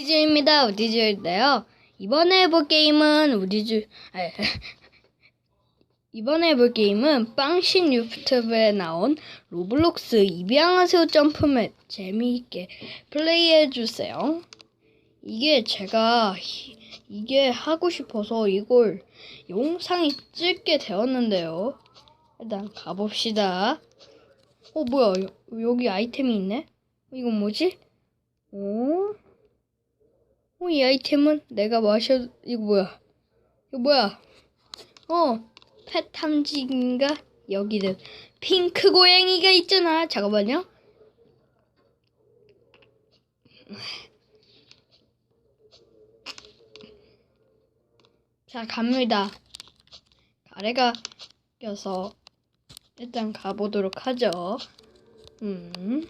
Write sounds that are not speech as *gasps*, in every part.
우디즈입니다. 우디즈인데요. 이번에 해볼 게임은 우디즈, 아, *laughs* 이번에 해볼 게임은 빵신 유튜브에 나온 로블록스 입양하세요 점프맵 재미있게 플레이해주세요. 이게 제가 히- 이게 하고 싶어서 이걸 영상이 찍게 되었는데요. 일단 가봅시다. 어 뭐야 여- 여기 아이템이 있네? 어, 이건 뭐지? 어? 어, 이 아이템은 내가 마셔, 이거 뭐야? 이거 뭐야? 어, 펫 탐지기인가? 여기는 핑크 고양이가 있잖아. 잠깐만요. 자, 갑니다. 가래가 껴서 일단 가보도록 하죠. 음.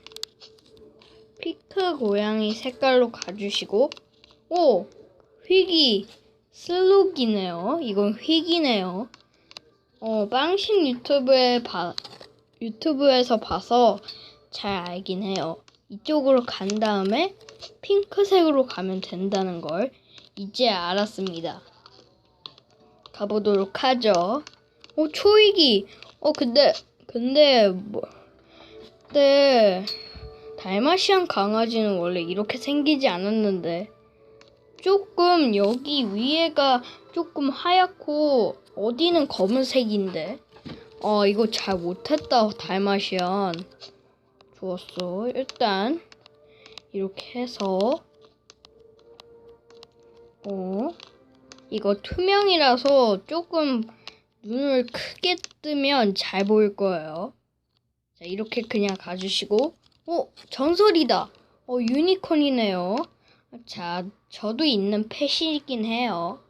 피크 고양이 색깔로 가주시고, 오! 휘기, 슬록이네요. 이건 휘기네요. 어, 빵신 유튜브에 봐, 유튜브에서 봐서 잘 알긴 해요. 이쪽으로 간 다음에 핑크색으로 가면 된다는 걸 이제 알았습니다. 가보도록 하죠. 오, 초이기. 어, 근데, 근데, 뭐, 근데, 달마시안 강아지는 원래 이렇게 생기지 않았는데 조금 여기 위에가 조금 하얗고 어디는 검은색인데? 어 이거 잘 못했다 달마시안. 좋았어. 일단 이렇게 해서 어 이거 투명이라서 조금 눈을 크게 뜨면 잘 보일 거예요. 자 이렇게 그냥 가주시고. 어, 전설이다. 어, 유니콘이네요. 자, 저도 있는 펫이긴 해요.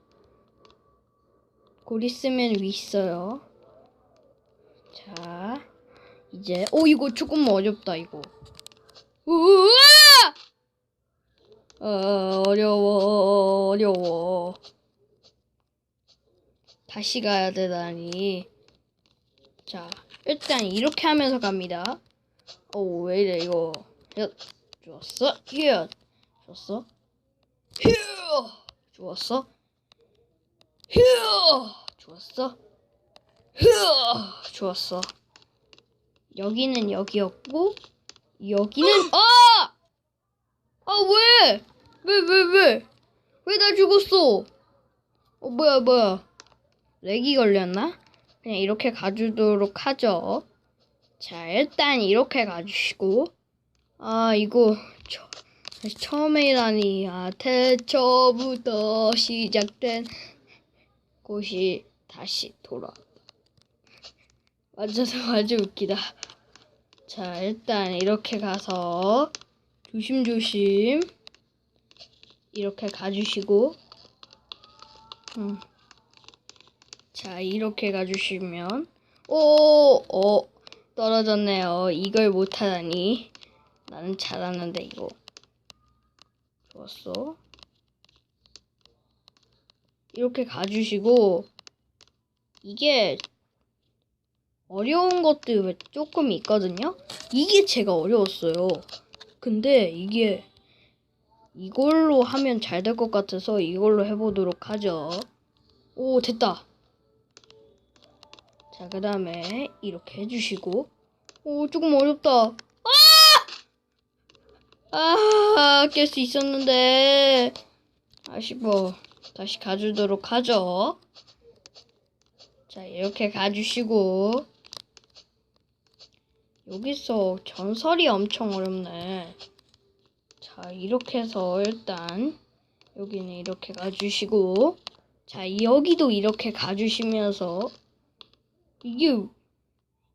곧 있으면 있어요. 자, 이제, 어, 이거 조금 어렵다, 이거. 우와! 어, 어려워, 어려워. 다시 가야 되다니. 자, 일단 이렇게 하면서 갑니다. 오, 왜 이래, 이거. 야, 좋았어. 휴. 좋았어. 휴. 좋았어. 휴. 좋았어. 휴. 좋았어. 여기는 여기였고, 여기는, 아! 아, 왜? 왜, 왜, 왜? 왜 나 죽었어? 어, 뭐야, 뭐야. 렉이 걸렸나? 그냥 이렇게 가주도록 하죠. 자, 일단 이렇게 가주시고, 아, 이거, 처, 처음이라니, 아, 태초부터 시작된 곳이 다시 돌아. 완전 아주 웃기다. 자, 일단 이렇게 가서, 조심조심, 이렇게 가주시고, 음. 자, 이렇게 가주시면, 오, 어, 떨어졌네요. 이걸 못하다니. 나는 잘하는데, 이거. 좋았어. 이렇게 가주시고, 이게 어려운 것도 조금 있거든요? 이게 제가 어려웠어요. 근데 이게 이걸로 하면 잘 될 것 같아서 이걸로 해보도록 하죠. 오, 됐다. 자, 그 다음에 이렇게 해주시고 오, 조금 어렵다. 아! 아, 깰 수 있었는데 아쉽어. 다시 가주도록 하죠. 자, 이렇게 가주시고 여기서 전설이 엄청 어렵네. 자, 이렇게 해서 일단 여기는 이렇게 가주시고 자, 여기도 이렇게 가주시면서 이게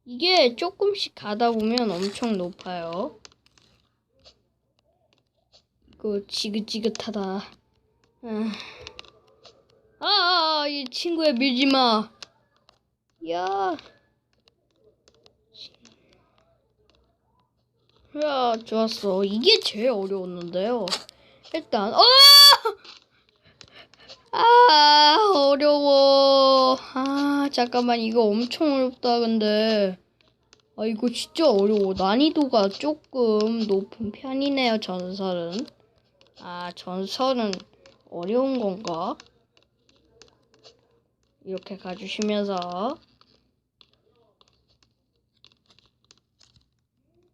이게 조금씩 가다 보면 엄청 높아요. 이거 지긋지긋하다. 아, 아, 아, 이 친구야 밀지 마. 야. 야, 좋았어. 이게 제일 어려웠는데요. 일단, 어! 아, 어려워. 아, 잠깐만. 이거 엄청 어렵다, 근데. 아, 이거 진짜 어려워. 난이도가 조금 높은 편이네요, 전설은. 아, 전설은 어려운 건가? 이렇게 가주시면서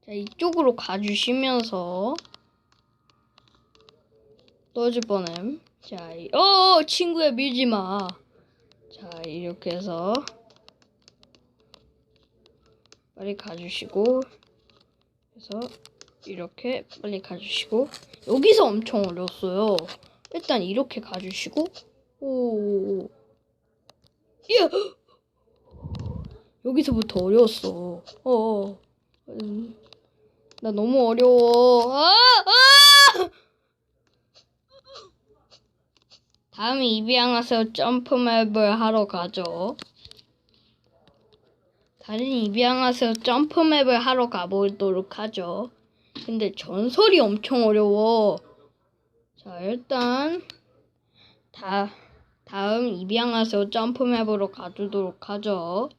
자, 이쪽으로 가주시면서 떨어질 뻔함. 자, 이- 어, 친구야 밀지 마. 자, 이렇게 해서 빨리 가주시고 그래서 이렇게 빨리 가주시고 여기서 엄청 어려웠어요. 일단 이렇게 가주시고 오, 야, 여기서부터 어려웠어. 어, 음, 나 너무 어려워. 아, 아! 다음 이비앙하세요 점프맵을 하러 가죠. 다른 이비앙하세요 점프맵을 하러 가보도록 하죠. 근데 전설이 엄청 어려워. 자, 일단 다 다음 입양하세요 점프맵으로 가주도록 하죠.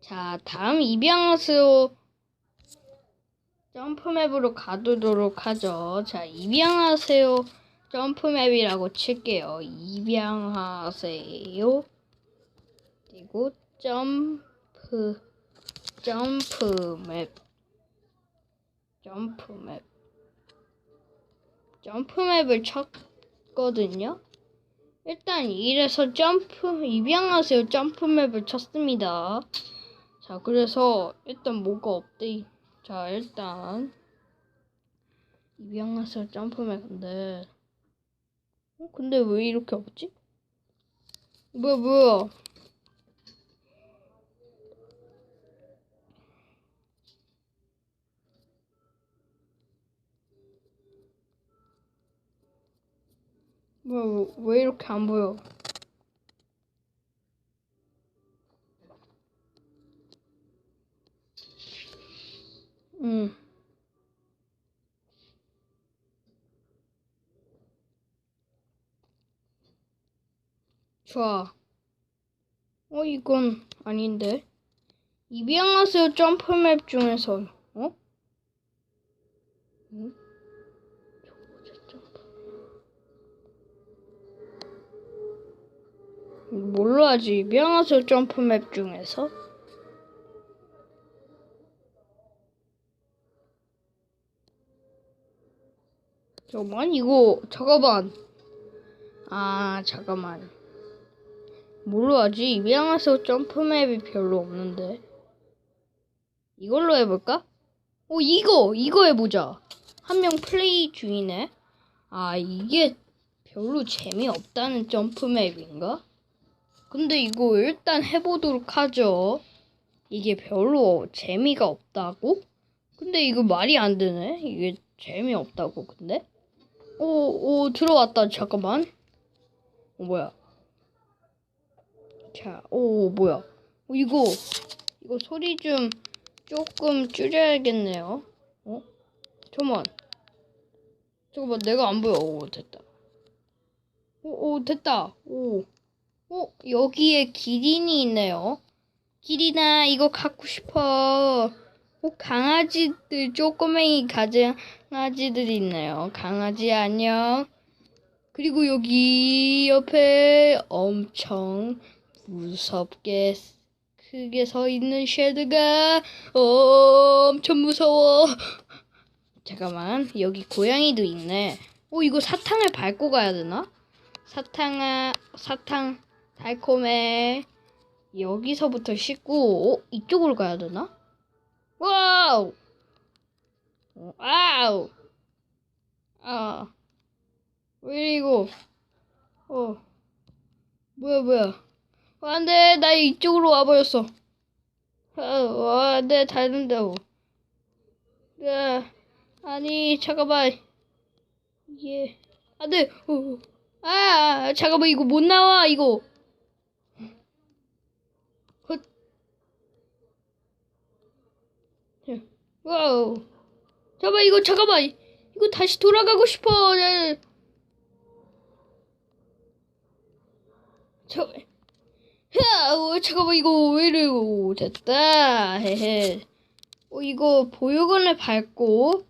자, 다음 입양하세요 점프맵으로 가두도록 하죠. 자, 입양하세요 점프맵이라고 칠게요. 입양하세요. 그리고 점프 점프맵 점프맵 점프맵을 쳤거든요. 일단 이래서 점프 입양하세요 점프맵을 쳤습니다. 자 그래서 일단 뭐가 업데이 자 일단 입양하세요 점프맵 근데 어 근데 왜 이렇게 없지? 뭐야 뭐야 뭐야 왜 이렇게 안 보여? 응. 좋아. 어, 이건 아닌데. 입양하세요 점프맵 중에서, 어? 뭘로 하지? 입양하세요 점프맵 중에서? 잠깐만, 이거, 잠깐만. 아, 잠깐만. 뭘로 하지? 입양하세요 점프맵이 별로 없는데. 이걸로 해볼까? 오, 이거! 이거 해보자. 한 명 플레이 중이네. 아, 이게 별로 재미없다는 점프맵인가? 근데 이거 일단 해보도록 하죠. 이게 별로 재미가 없다고? 근데 이거 말이 안 되네. 이게 재미없다고, 근데? 오, 오, 들어왔다. 잠깐만. 어, 뭐야. 자, 오, 뭐야. 어, 이거, 이거 소리 좀 조금 줄여야겠네요. 어? 잠깐만. 잠깐만, 내가 안 보여. 오, 됐다. 오, 오, 됐다. 오. 어, 여기에 기린이 있네요. 기린아, 이거 갖고 싶어. 어, 강아지들, 쪼꼬맹이 강아지들이 있네요. 강아지 안녕. 그리고 여기 옆에 엄청 무섭게 크게 서 있는 쉐드가 엄청 무서워. 잠깐만, 여기 고양이도 있네. 어, 이거 사탕을 밟고 가야 되나? 사탕아, 사탕, 달콤해. 여기서부터 씻고, 어, 이쪽으로 가야 되나? 와우! 어, 아우! 아, 왜 이거? 어, 뭐야, 뭐야. 어, 안 돼, 나 이쪽으로 와버렸어. 아, 와, 안 돼, 닮는다고. 네, 아니, 잠깐만. 이게, 안 돼, 어, 아, 잠깐만, 이거 못 나와, 이거. 헛. 자, 와우. 잠깐만, 이거, 잠깐만. 이거 다시 돌아가고 싶어. 네. 잠깐만. 야, 어, 잠깐만, 이거 왜 이래, 오, 됐다. 헤헤. 어, 이거 보육원을 밟고.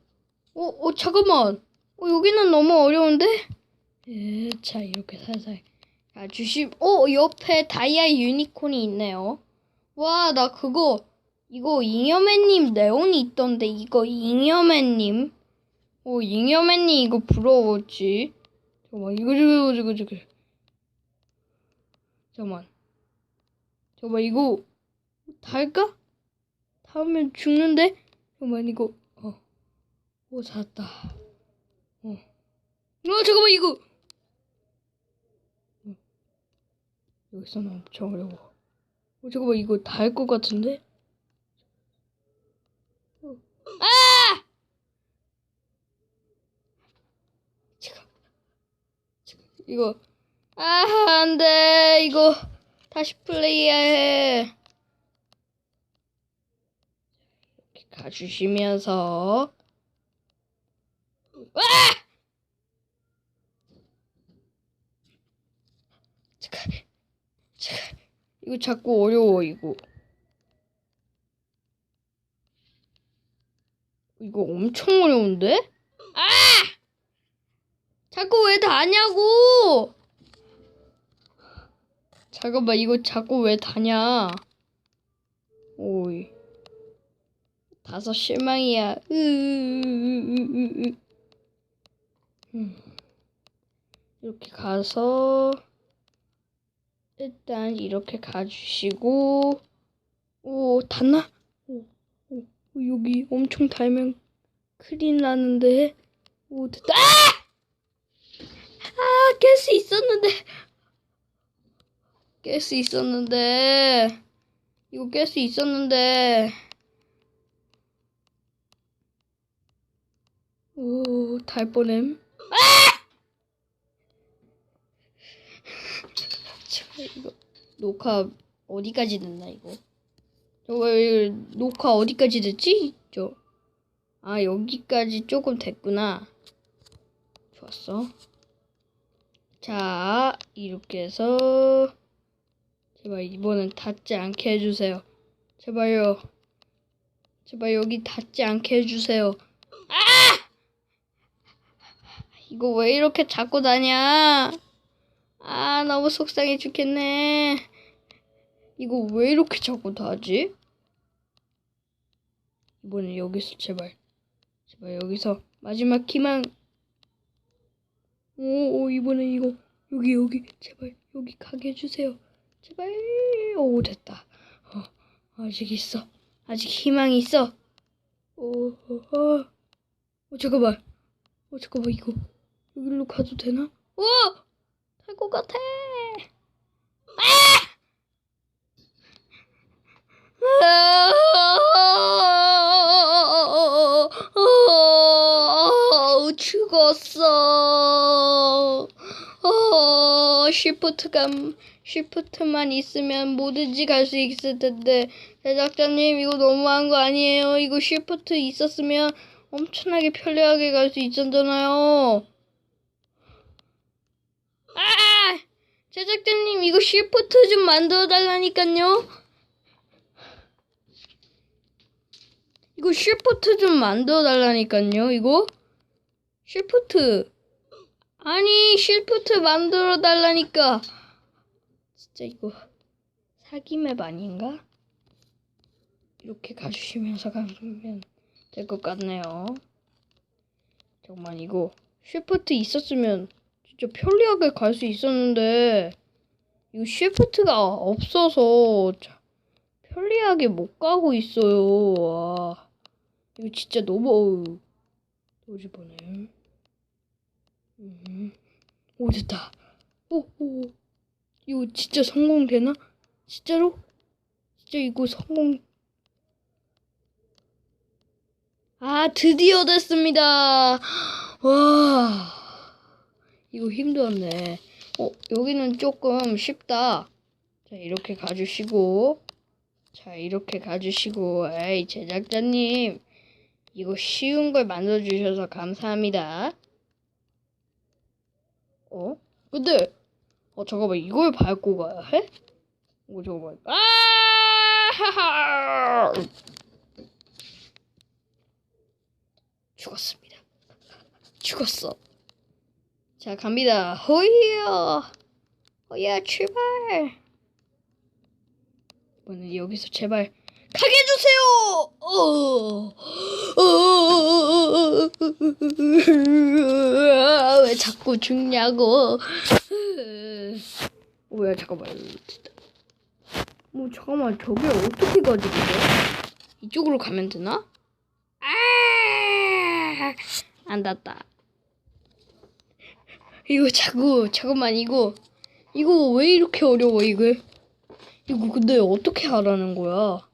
어, 어, 잠깐만. 어, 여기는 너무 어려운데? 예, 자, 이렇게 살살 가주시, 어, 옆에 다이아 유니콘이 있네요. 와, 나 그거, 이거 잉여맨님 네온이 있던데, 이거 잉여맨님. 어, 잉여맨님 이거 부러웠지. 잠깐만, 이거, 이거, 이거, 이거. 잠깐만. 잠깐만, 이거, 달까? 닿으면 죽는데? 잠깐만, 이거, 어. 오, 닿았다. 어. 어, 잠깐만, 이거! 어. 여기서는 엄청 어려워. 어, 잠깐만, 이거 닿을 것 같은데? 어. 아! 잠깐, 이거. 아, 안 돼. 이거. 다시 플레이해야 해. 이렇게 가주시면서. 와! 잠깐. 잠깐. 이거 자꾸 어려워, 이거. 이거 엄청 어려운데? 아! 자꾸 왜 다냐고! 잠깐만, 이거 자꾸 왜 다냐? 오이. 다섯 실망이야. 으으으으으으. 음. 이렇게 가서 일단 이렇게 가주시고 오 닿나? 여기 엄청 달면 큰일 나는데 오 됐다 아! 아, 깰 수 있었는데 깰 수 있었는데 이거 깰 수 있었는데 오, 달 뻔햄. 참, 이거 녹화 어디까지 됐나 이거? 이거 녹화 어디까지 됐지? 저. 아, 여기까지 조금 됐구나. 좋았어. 자, 이렇게 해서 제발 이번엔 닿지 않게 해주세요. 제발요. 제발 여기 닿지 않게 해주세요. 이거 왜 이렇게 자꾸 다냐? 아, 너무 속상해 죽겠네. 이거 왜 이렇게 자꾸 다지? 이번엔 여기서 제발. 제발 여기서 마지막 키만. 오, 오 이번엔 이거. 여기, 여기. 제발 여기 가게 해주세요. 제발. 오, 됐다. 어, 아직 있어. 아직 희망이 있어. 오, 어, 어. 어, 잠깐만. 어, 잠깐만, 이거. 여기로 가도 되나? 오! 될 것 같아. 아! 죽었어. 어, 쉬프트가 쉬프트만 있으면 뭐든지 갈 수 있을 텐데 제작자님 이거 너무한 거 아니에요? 이거 쉬프트 있었으면 엄청나게 편리하게 갈 수 있었잖아요. 아! 제작자님 이거 쉬프트 좀 만들어 달라니까요. 이거 쉬프트 좀 만들어 달라니까요. 이거 쉬프트 아니 쉬프트 만들어 달라니까 진짜 이거 사기 맵 아닌가? 이렇게 가주시면서 가면 될 것 같네요. 정말 이거 쉬프트 있었으면 진짜 편리하게 갈 수 있었는데 이거 쉬프트가 없어서 자- 편리하게 못 가고 있어요. 와, 이거 진짜 너무 어우, 너지 보네. 음. 오 됐다. 오, 오, 오. 이거 진짜 성공되나? 진짜로? 진짜 이거 성공. 아 드디어 됐습니다. 와. 이거 힘들었네. 어, 여기는 조금 쉽다. 자, 이렇게 가주시고. 자, 이렇게 가주시고. 에이, 제작자님. 이거 쉬운 걸 만들어주셔서 감사합니다. 어? 근데, 어, 잠깐만, 이걸 밟고 가야 해? 어, 잠깐만. 아! 죽었습니다. 죽었어. 자, 갑니다. 호이야. 호이야, 출발. 이번엔 여기서 제발 가게 해주세요. 어. 어. 왜 자꾸 죽냐고. 뭐야, 잠깐만. 뭐 잠깐만, 저게 어떻게 가지 근데? 이쪽으로 가면 되나? 아! 안 닿았다. 이거 자꾸 잠깐만 이거 이거 왜 이렇게 어려워 이거? 이거 근데 어떻게 하라는 거야?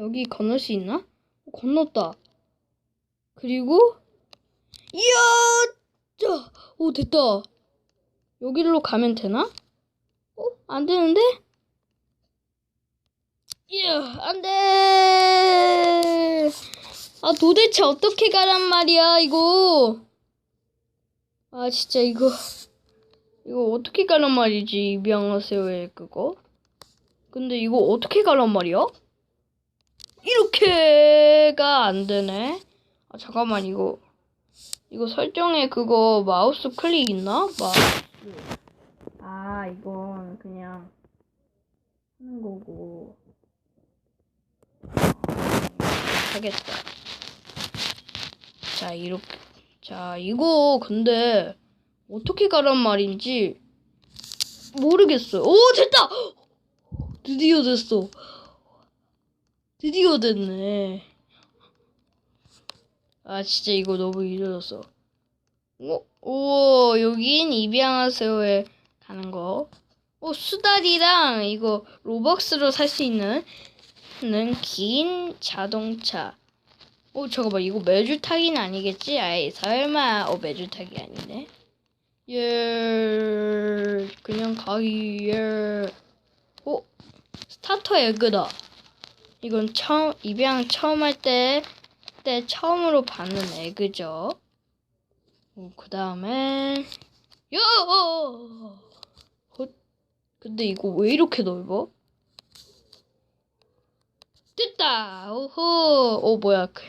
여기 건널 수 있나? 어, 건넜다. 그리고 이야, 자, 오 됐다. 여기로 가면 되나? 어? 안 되는데? 이야, 안 돼! 아, 도대체 어떻게 가란 말이야, 이거. 아, 진짜 이거. 이거 어떻게 가란 말이지, 입양하세요의 그거. 근데 이거 어떻게 가란 말이야? 이렇게가 안 되네. 아, 잠깐만, 이거. 이거 설정에 그거 마우스 클릭 있나? 마우스. 아, 이건 그냥 하는 거고. 하겠다. 자, 이렇게. 자, 이거 근데 어떻게 가란 말인지 모르겠어요. 오, 됐다! 드디어 됐어. 드디어 됐네. 아, 진짜 이거 너무 이르렀어. 오, 오, 여긴 입양하세요에 가는 거. 오, 수달이랑 이거 로벅스로 살 수 있는 는긴 자동차. 오, 잠깐만, 이거 매주 타기는 아니겠지? 아이, 설마, 어, 매주 타기 아니네. 예, 그냥 가기, 예. 오, 스타터 에그다. 이건 처음, 입양 처음 할 때, 때 처음으로 받는 에그죠. 그 다음에, 야! 어, 근데 이거 왜 이렇게 넓어? 됐다! 오호! 오, 뭐야. 그,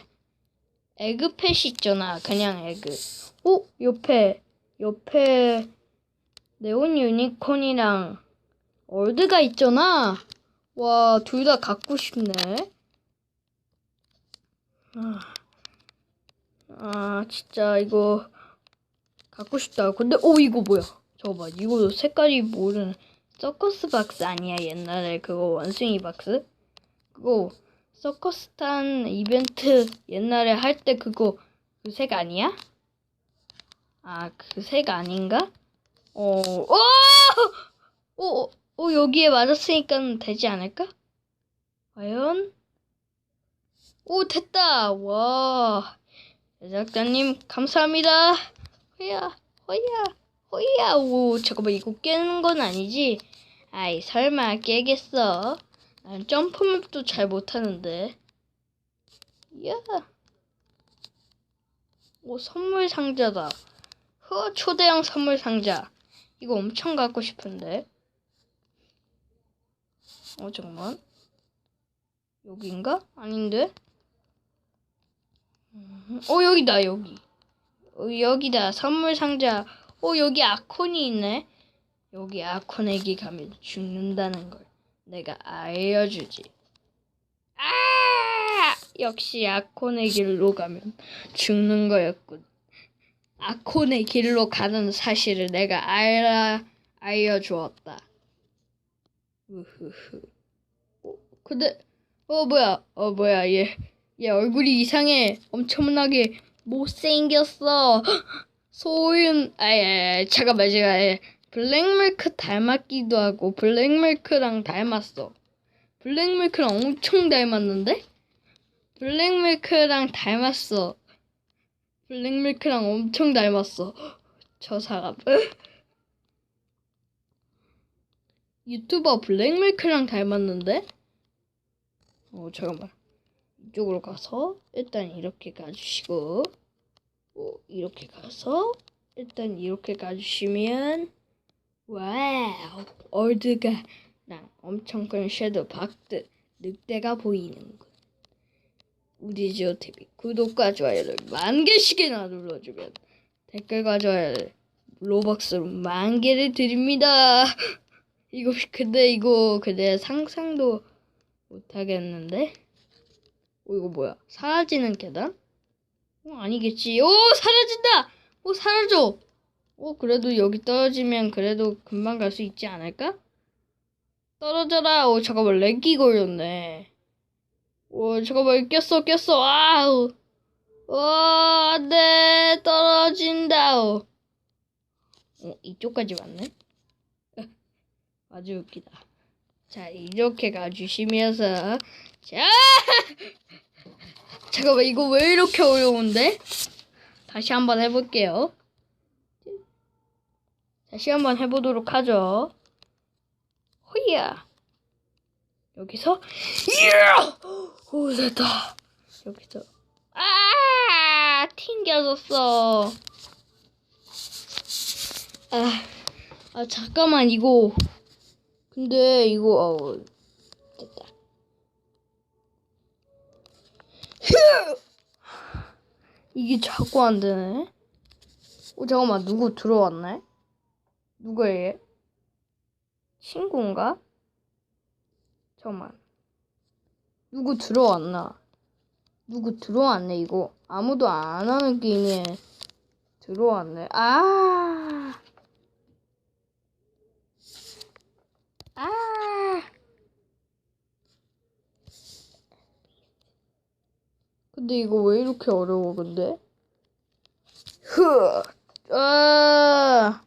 에그펫이 있잖아. 그냥 에그. 오! 옆에, 옆에, 네온 유니콘이랑 얼드가 있잖아. 와, 둘 다 갖고 싶네. 아, 아, 진짜 이거 갖고 싶다. 근데, 오, 이거 뭐야? 저거 봐. 이거 색깔이 모르는 서커스 박스 아니야? 옛날에 그거 원숭이 박스? 그거 서커스탄 이벤트 옛날에 할 때 그거 그 색 아니야? 아, 그 색 아닌가? 어, 오! 오! 오, 여기에 맞았으니까 되지 않을까? 과연? 오, 됐다! 와. 제작자님, 감사합니다. 허야, 허야, 허야. 오, 잠깐만, 이거 깨는 건 아니지? 아이, 설마 깨겠어? 난 점프맵도 잘 못하는데. 이야. 오, 선물 상자다. 허, 초대형 선물 상자. 이거 엄청 갖고 싶은데. 어, 잠깐만. 여기인가? 아닌데? 음, 어, 여기다, 여기. 어, 여기다, 선물 상자. 어, 여기 아콘이 있네. 여기 아콘에게 가면 죽는다는 걸 내가 알려주지. 아! 역시 아콘의 길로 가면 죽는 거였군. 아콘의 길로 가는 사실을 내가 알아, 알려주었다. 으흐흐. 어, 근데, 어, 뭐야, 어, 뭐야, 얘, 얘 얼굴이 이상해. 엄청나게 못생겼어. *gasps* 소윤, 아예, 잠깐만, 제가, 예. 블랙밀크 닮았기도 하고, 블랙밀크랑 닮았어. 블랙밀크랑 엄청 닮았는데? 블랙밀크랑 닮았어. 블랙밀크랑 엄청 닮았어. *gasps* 저 사람. *laughs* 유튜버 블랙밀크랑 닮았는데? 어, 잠깐만. 이쪽으로 가서 일단 이렇게 가주시고 어, 이렇게 가서 일단 이렇게 가주시면 와우, 얼드가 난 엄청 큰 섀도우 박드 늑대가 보이는군. 우리 지오 TV 구독과 좋아요를 만 개씩이나 눌러주면 댓글과 좋아요를 로벅스로 만 개를 드립니다. *laughs* 이거 근데 이거 근데 상상도 못 하겠는데? 어 이거 뭐야? 사라지는 계단? 어 아니겠지. 오 사라진다. 오 사라져. 오 그래도 여기 떨어지면 그래도 금방 갈 수 있지 않을까? 떨어져라. 오 잠깐만 렉이 걸렸네. 오 잠깐만 꼈어 꼈어. 아우. 오 안돼 떨어진다. 어 이쪽까지 왔네. 아주 웃기다. 자, 이렇게 가주시면서 자! *laughs* 잠깐만 이거 왜 이렇게 어려운데? 다시 한번 해볼게요. 다시 한번 해보도록 하죠. 호이야. 여기서 이야! 오 됐다. 여기서 아 튕겨졌어. 아, 아 잠깐만 이거 근데 이거 어 됐다. 이게 자꾸 안 되네. 어 잠깐만 누구 들어왔네? 누가 얘? 친구인가? 잠깐만. 누구 들어왔나? 누구 들어왔네 이거. 아무도 안 하는 게임에 들어왔네. 아. 아. 근데 이거 왜 이렇게 어려워, 근데? 흐. 아.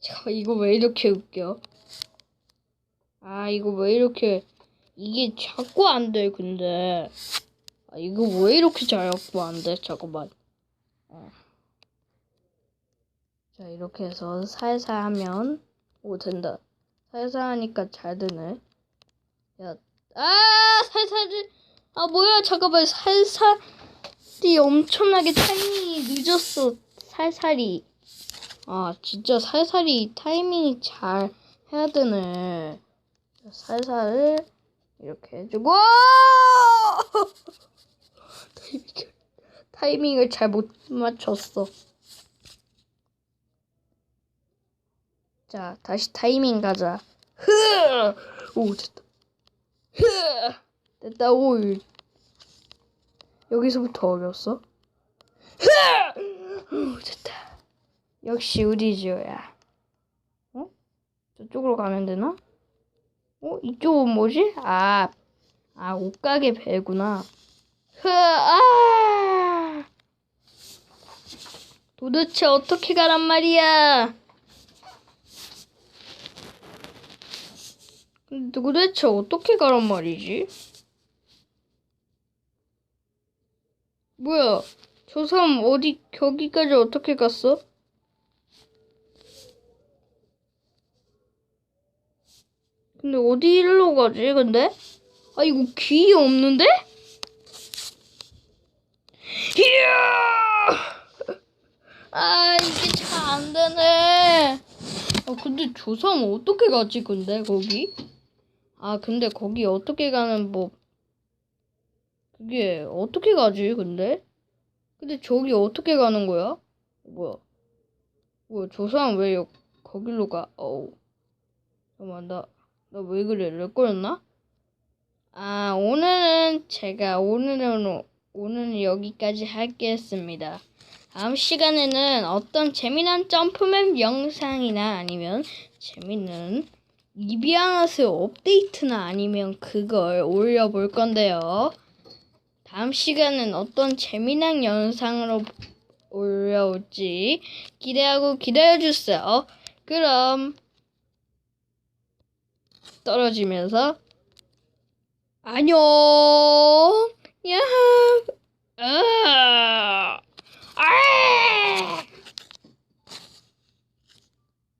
잠깐 이거 왜 이렇게 웃겨? 아 이거 왜 이렇게 이게 자꾸 안 돼 근데. 아 이거 왜 이렇게 자꾸 안 돼? 잠깐만. 어. 자 이렇게 해서 살살 하면 오 된다. 살살 하니까 잘 되네. 야 아 살살이 아 뭐야 잠깐만. 살살이 엄청나게 타이밍이 늦었어. 살살이. 아, 진짜 살살이 타이밍이 잘 해야 되네. 살살을 이렇게 해주고 *laughs* 타이밍을, 타이밍을 잘 못 맞췄어. 자, 다시 타이밍 가자. 흐! 오, 됐다. 흐! 됐다, 오. 여기서부터 어려웠어? 흐! 오, 됐다. 역시 우리 지오야. 어? 저쪽으로 가면 되나? 어? 이쪽은 뭐지? 아, 아 옷가게 배구나. 흐, 아! 도대체 어떻게 가란 말이야? 도대체 어떻게 가란 말이지? 뭐야? 저 사람 어디 저기까지 어떻게 갔어? 근데 어디로 가지, 근데? 아, 이거 귀이 없는데? 이야! 아, 이게 잘 안 되네. 아, 근데 저 사람 어떻게 가지, 근데, 거기? 아, 근데 거기 어떻게 가는, 뭐, 그게 어떻게 가지, 근데? 근데 저기 어떻게 가는 거야? 뭐야? 뭐야, 저 사람 왜 여, 거길로 가? 어우. 잠깐만, 나. 나왜 그래? 렉 걸렸나? 아, 오늘은 제가 오늘은 오늘은 여기까지 하겠습니다. 다음 시간에는 어떤 재미난 점프맵 영상이나 아니면 재밌는 이비아나스 업데이트나 아니면 그걸 올려볼 건데요. 다음 시간은 어떤 재미난 영상으로 올려올지 기대하고 기다려주세요. 그럼 떨어지면서 안녕. 야. 아. 아.